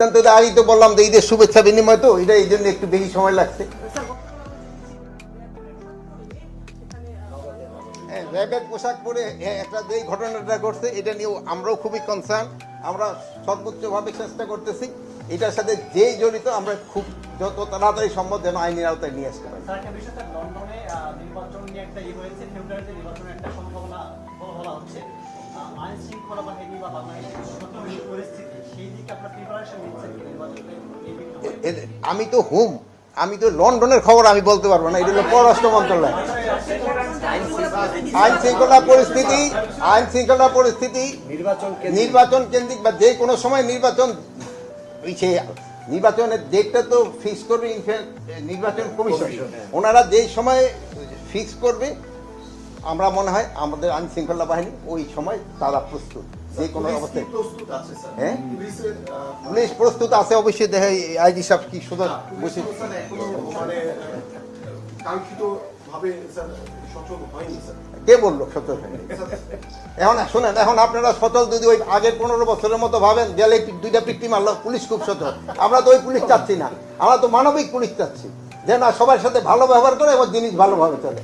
সিদ্ধান্ত তো বললাম যে ঈদের শুভেচ্ছা বিনিময় তো এটা এই জন্য একটু বেশি সময় লাগছে। র্যাবের পোশাক পরে হ্যাঁ, একটা যে ঘটনাটা ঘটছে এটা নিয়েও আমরাও খুবই কনসার্ন আমরা সর্বোচ্চভাবে চেষ্টা করতেছি এটার সাথে যেই জড়িত আমরা খুব যত তাড়াতাড়ি সম্ভব যেন আইনের আওতায় নিয়ে আসতে পারি। আইন শৃঙ্খলা বাহিনী বা বাংলাদেশের আমি তো হুম। আমি তো লন্ডনের খবর আমি বলতে পারব না। এটা হলো পররাষ্ট্র মন্ত্রণালয়। আইন শৃঙ্খলা পরিস্থিতি আইন শৃঙ্খলা পরিস্থিতি নির্বাচন নির্বাচন কেন্দ্রিক বা যে কোনো সময় নির্বাচন নির্বাচনের ডেটটা তো ফিক্স করবে নির্বাচন কমিশন ওনারা যেই সময় ফিক্স করবে আমরা মনে হয় আমাদের আইন শৃঙ্খলা বাহিনী ওই সময় তারা প্রস্তুত। যে কোনো অবস্থায়। হ্যাঁ? পুলিশ প্রস্তুত আছে অবশ্যই দেখে আইজি সাহেব কি সুন্দর বসে মানে সচল কে বলল সত্য এখন শোনেন এখন আপনারা সচল যদি ওই আগের পনেরো বছরের মতো ভাবেন গেলে দুইটা পিকটি মারলো পুলিশ খুব সচল। আমরা তো ওই পুলিশ চাচ্ছি না। আমরা তো মানবিক পুলিশ চাচ্ছি। যে না সবার সাথে ভালো ব্যবহার করে এবং জিনিস ভালোভাবে চলে।